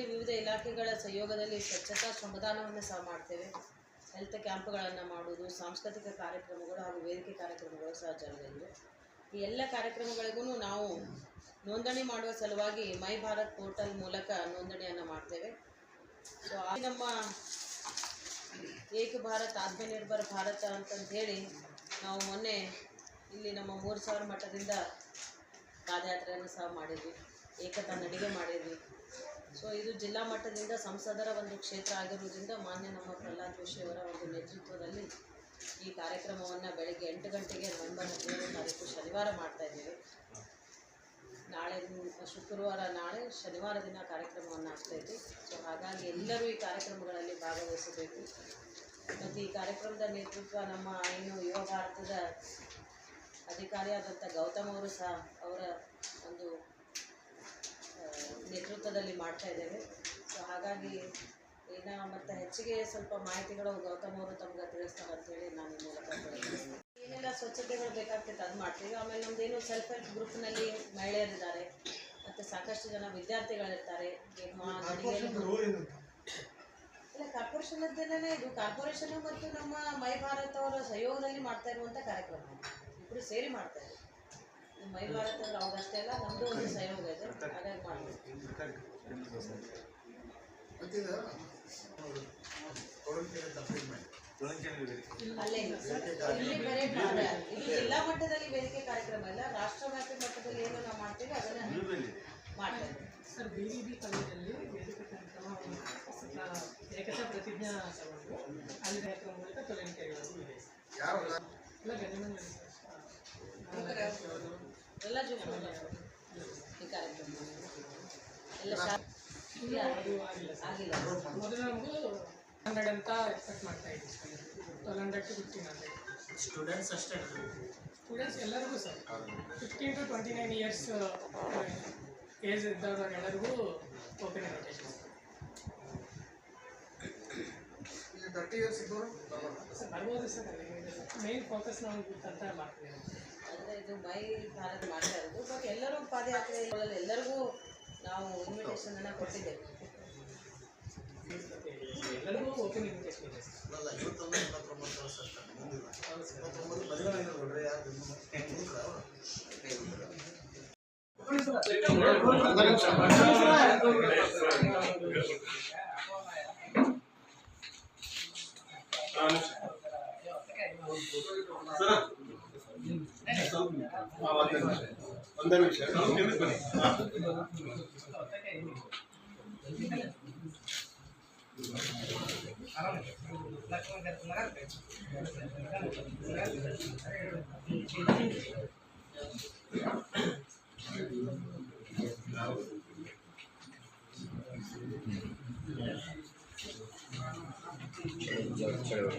ಜಿಲ್ಲೆಯಲ್ಲಿ ವಿವಿಧ ಇಲಾಖೆಗಳ ಸಹಯೋಗದಲ್ಲಿ ಸ್ವಚ್ಛತಾ ಶ್ರಮದಾನವನ್ನು ಸಹ ಮಾಡ್ತೇವೆ. ಹೆಲ್ತ್ ಕ್ಯಾಂಪ್ಗಳನ್ನು ಮಾಡುವುದು, ಸಾಂಸ್ಕೃತಿಕ ಕಾರ್ಯಕ್ರಮಗಳು ಹಾಗೂ ವೇದಿಕೆ ಕಾರ್ಯಕ್ರಮಗಳು ಸಹ ಜರುಗಲಿವೆ. ಈ ಎಲ್ಲ ಕಾರ್ಯಕ್ರಮಗಳಿಗೂ ನಾವು ನೋಂದಣಿ ಮಾಡುವ ಸಲುವಾಗಿ ಮೈ ಭಾರತ್ ಪೋರ್ಟಲ್ ಮೂಲಕ ನೋಂದಣಿಯನ್ನು ಮಾಡ್ತೇವೆ. ಸೊ ಆ ನಮ್ಮ ಏಕ ಭಾರತ್, ಆತ್ಮನಿರ್ಭರ ಭಾರತ ಅಂತಂದು ಹೇಳಿ ನಾವು ಮೊನ್ನೆ ಇಲ್ಲಿ ನಮ್ಮ ಮೂರು ಸಾವಿರ ಮಠದಿಂದ ಪಾದಯಾತ್ರೆಯನ್ನು ಸಹ ಮಾಡಿದ್ವಿ. ಏಕತಾ ನಡಿಗೆ ಮಾಡಿದ್ವಿ. ಸೊ ಇದು ಜಿಲ್ಲಾ ಮಟ್ಟದಿಂದ ಸಂಸದರ ಒಂದು ಕ್ಷೇತ್ರ ಆಗಿರುವುದರಿಂದ ಮಾನ್ಯ ನಮ್ಮ ಪ್ರಹ್ಲಾದ್ ಜೋಶಿಯವರ ಒಂದು ನೇತೃತ್ವದಲ್ಲಿ ಈ ಕಾರ್ಯಕ್ರಮವನ್ನು ಬೆಳಗ್ಗೆ ಎಂಟು ಗಂಟೆಗೆ ನವೆಂಬರ್ ಹದಿನೇಳು ತಾರೀಕು ಶನಿವಾರ ಮಾಡ್ತಾ ಇದ್ದೀವಿ. ನಾಳೆ, ಶುಕ್ರವಾರ ನಾಳೆ ಶನಿವಾರ ದಿನ ಕಾರ್ಯಕ್ರಮವನ್ನು ಆಗ್ತೈತಿ ಸೊ ಹಾಗಾಗಿ ಎಲ್ಲರೂ ಈ ಕಾರ್ಯಕ್ರಮಗಳಲ್ಲಿ ಭಾಗವಹಿಸಬೇಕು. ಮತ್ತು ಈ ಕಾರ್ಯಕ್ರಮದ ನೇತೃತ್ವ ನಮ್ಮ ಇನ್ನು ಯುವ ಭಾರತದ ಅಧಿಕಾರಿಯಾದಂಥ ಗೌತಮ್ ಅವರು ಸಹ ಅವರ ನೇತೃತ್ವದಲ್ಲಿ ಮಾಡ್ತಾ ಇದ್ದೇವೆ. ಸೊ ಹಾಗಾಗಿ ಇನ್ನು ಮತ್ತೆ ಹೆಚ್ಚಿಗೆ ಸ್ವಲ್ಪ ಮಾಹಿತಿಗಳು ಗೌತಮ್ ಅವರು ತಮ್ಗೆ ತಿಳಿಸ್ತಾರೆ ಅಂತೇಳಿ ನಾನು ಮೂಲಕ. ಏನೆಲ್ಲ ಸ್ವಚ್ಛತೆಗಳು ಬೇಕಾಗ್ತೈತೆ ಅದು ಮಾಡ್ತೀವಿ. ಆಮೇಲೆ ನಮ್ಮದೇನು ಸೆಲ್ಫ್ ಹೆಲ್ಪ್ ಗ್ರೂಪ್ನಲ್ಲಿ ಮಹಿಳೆಯರಿದ್ದಾರೆ. ಮತ್ತೆ ಸಾಕಷ್ಟು ಜನ ವಿದ್ಯಾರ್ಥಿಗಳಿರ್ತಾರೆ. ಇಲ್ಲ ಕಾರ್ಪೊರೇಷನ್ ಅಡಿಗೆಯಲ್ಲಿ ಇಲ್ಲ ಕಾರ್ಪೊರೇಷನ್ದಲ್ಲೇ ಇದು. ಕಾರ್ಪೊರೇಷನ್ ಮತ್ತು ನಮ್ಮ ಮೈ ಭಾರತ್ ಅವರ ಸಹಯೋಗದಲ್ಲಿ ಮಾಡ್ತಾ ಇರುವಂತ ಕಾರ್ಯಕ್ರಮ. ಇಬ್ರು ಸೇರಿ ಮಾಡ್ತಾ ಇದ್ದೀವಿ. ಮೈ ಭಾರತ್ ಅವರು ಅವ್ರಷ್ಟೇ ಅಲ್ಲ ನಮ್ದು ಒಂದು ಸಹಯೋಗ ಇದೆ. ಅಲ್ಲೇ ಇದೆ ಸರ್. ಜಿಲ್ಲಾ ಮಟ್ಟದಲ್ಲಿ ವೇದಿಕೆ ಕಾರ್ಯಕ್ರಮ ಇಲ್ಲ ರಾಷ್ಟ್ರವ್ಯಾಪಿ ಮಟ್ಟದಲ್ಲಿ ಏನು ನಾವು ಮಾಡ್ತೀವಿ ಅದನ್ನ ಇದ್ದೀವಿ ಸರ್ ಬಿ ವಿ ಬಿ ಪ್ರತಿಜ್ಞಾ ಅಲ್ಲಿ ಕಾರ್ಯಕ್ರಮ ಮೂಲಕ ತೊಲಗಿ ಇದೆ ಎಲ್ಲ ಜೀವನ ಈ ಕಾರ್ಯಕ್ರಮ ಎಲ್ಲ ಹಂಡ್ರೆಡ್ ಅಂತ ಎಕ್ಸ್ಪೆಕ್ಟ್ ಮಾಡ್ತಾ ಇದ್ವಿ twelve hundred to fifteen hundred students ಅಷ್ಟೇ ಸ್ಟೂಡೆಂಟ್ಸ್ ಎಲ್ಲರಿಗೂ sir fifteen to twenty nine years age ಇದ್ದವರು ಎಲ್ಲರಿಗೂ ಓಪನ್ ಇನ್ವಿಟೇಷನ್ ತರ್ಟಿ ಇಯರ್ಸ್ ಇದ್ದವರು ಸರ್ ಬರ್ಬೋದು ಸರ್ ಮೇನ್ ಫೋಕಸ್ ನಾವು ಅಂತ ಮಾಡ್ತೀವಿ ಅಂದರೆ ಇದು ಮೈ ಭಾರತ್ ಮಾಡ್ತಾ ಇರೋದು. ಬಟ್ ಎಲ್ಲರೂ ಪಾದಯಾತ್ರೆ ಎಲ್ಲರಿಗೂ ನಾವು ಇನ್ವಿಟೇಷನ್ ಅನ್ನ ಕೊಟ್ಟಿದ್ದೇವೆ. ಎಲ್ಲರಿಗೂ ಓಪನ್ ಇನ್ವಿಟೇಷನ್ ಇದೆ. ಸರ್ ಅಲ್ಲ ಇವತ್ತೊಂದು ಎಲ್ಲ ಪ್ರಮೋಟ್ ಕಳಿಸ್ತಾರೆ ಮುಂದಿಲ್ಲ ಇವತ್ತೊಂಬತ್ತು ಮದುವೆ ನೋಡ್ರಿ ಯಾರು ಸರ್ ಅವರು ಒಂದೇ ನಿಮಿಷ ಬನ್ನಿ ಚಲೋ